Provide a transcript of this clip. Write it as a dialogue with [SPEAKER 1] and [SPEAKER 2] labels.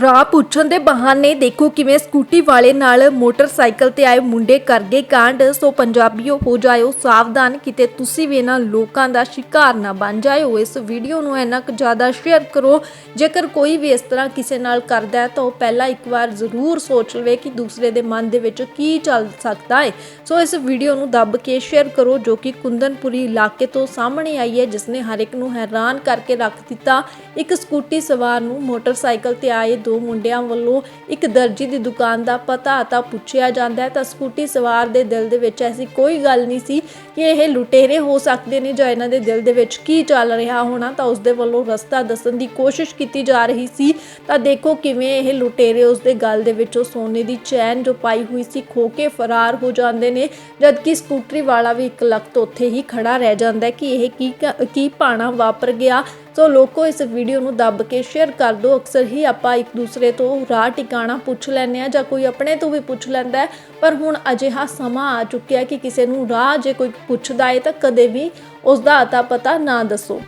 [SPEAKER 1] ਰਾਹ ਪੁੱਛਣ ਦੇ ਬਹਾਨੇ ਦੇਖੋ ਕਿਵੇਂ ਸਕੂਟੀ ਵਾਲੇ ਨਾਲ ਮੋਟਰਸਾਈਕਲ ਤੇ ਆਏ ਮੁੰਡੇ ਕਰ ਗਏ ਕਾਂਡ। ਸੋ ਪੰਜਾਬੀਓ, ਹੋ ਜਾਇਓ ਸਾਵਧਾਨ, ਕਿਤੇ ਤੁਸੀਂ ਵੀ ਇਹਨਾਂ ਲੋਕਾਂ ਦਾ ਸ਼ਿਕਾਰ ਨਾ ਬਣ ਜਾਇਓ। ਇਸ ਵੀਡੀਓ ਨੂੰ ਇੰਨਾ ਕੁ ਜ਼ਿਆਦਾ ਸ਼ੇਅਰ ਕਰੋ, ਜੇਕਰ ਕੋਈ ਵੀ ਇਸ ਤਰ੍ਹਾਂ ਕਿਸੇ ਨਾਲ ਕਰਦਾ ਹੈ, ਤਾਂ ਉਹ ਪਹਿਲਾਂ ਇੱਕ ਵਾਰ ਜ਼ਰੂਰ ਸੋਚ ਲਵੇ ਕਿ ਦੂਸਰੇ ਦੇ ਮਨ ਦੇ ਵਿੱਚ ਕੀ ਚੱਲ ਸਕਦਾ ਹੈ ਸੋ ਇਸ ਵੀਡੀਓ ਨੂੰ ਦੱਬ ਕੇ ਸ਼ੇਅਰ ਕਰੋ, ਜੋ ਕਿ ਕੁੰਦਨਪੁਰੀ ਇਲਾਕੇ ਤੋਂ ਸਾਹਮਣੇ ਆਈ ਹੈ, ਜਿਸ ਨੇ ਹਰ ਇੱਕ ਨੂੰ ਹੈਰਾਨ ਕਰਕੇ ਰੱਖ ਦਿੱਤਾ। ਇੱਕ ਸਕੂਟੀ ਸਵਾਰ ਨੂੰ ਮੋਟਰਸਾਈਕਲ ਤੇ ਆਏ ਦੋ ਮੁੰਡਿਆਂ ਵੱਲੋਂ ਇੱਕ ਦਰਜੀ ਦੀ ਦੁਕਾਨ ਦਾ ਪਤਾ ਤਾਂ ਪੁੱਛਿਆ ਜਾਂਦਾ ਹੈ, ਤਾਂ ਸਕੂਟੀ ਸਵਾਰ ਦੇ ਦਿਲ ਦੇ ਵਿੱਚ ਐਸੀ ਕੋਈ ਗੱਲ ਨਹੀਂ ਸੀ ਕਿ ਇਹ ਲੁਟੇਰੇ ਹੋ ਸਕਦੇ ਨੇ ਜਾਂ ਇਹਨਾਂ ਦੇ ਦਿਲ ਦੇ ਵਿੱਚ ਕੀ ਚੱਲ ਰਿਹਾ ਹੋਣਾ, ਤਾਂ ਉਸ ਦੇ ਵੱਲੋਂ ਰਸਤਾ ਦੱਸਣ ਦੀ ਕੋਸ਼ਿਸ਼ ਕੀਤੀ ਜਾ ਰਹੀ ਸੀ। ਤਾਂ ਦੇਖੋ ਕਿਵੇਂ ਇਹ ਲੁਟੇਰੇ ਉਸ ਦੇ ਗਲ ਦੇ ਵਿੱਚੋਂ ਸੋਨੇ ਦੀ ਚੈਨ ਜੋ ਪਾਈ ਹੋਈ ਸੀ ਖੋ ਕੇ ਫਰਾਰ ਹੋ ਜਾਂਦੇ ਨੇ, ਜਦਕਿ ਸਕੂਟਰੀ ਵਾਲਾ ਵੀ ਇੱਕ ਲੱਖ ਉੱਥੇ ਹੀ ਖੜਾ ਰਹਿ ਜਾਂਦਾ ਕਿ ਇਹ ਕੀ ਕ- ਕੀ ਪਾਣਾ ਵਾਪਰ ਗਿਆ। ਸੋ ਲੋਕੋ, ਇਸ ਵੀਡੀਓ ਨੂੰ ਦੱਬ ਕੇ ਸ਼ੇਅਰ ਕਰ ਦਿਓ। ਅਕਸਰ ਹੀ ਆਪਾਂ ਇੱਕ ਦੂਸਰੇ ਤੋਂ ਰਾਹ ਟਿਕਾਣਾ ਪੁੱਛ ਲੈਂਦੇ ਆ ਜਾਂ ਕੋਈ ਆਪਣੇ ਤੋਂ ਵੀ ਪੁੱਛ ਲੈਂਦਾ ਪਰ ਹੁਣ ਅਜਿਹਾ ਸਮਾਂ ਆ ਚੁੱਕਿਆ ਕਿ ਕਿਸੇ ਨੂੰ ਰਾਹ ਜੇ ਕੋਈ ਪੁੱਛਦਾ ਏ ਤਾਂ ਕਦੇ ਵੀ ਉਸ ਦਾ ਅਤਾ ਪਤਾ ਨਾ ਦੱਸੋ।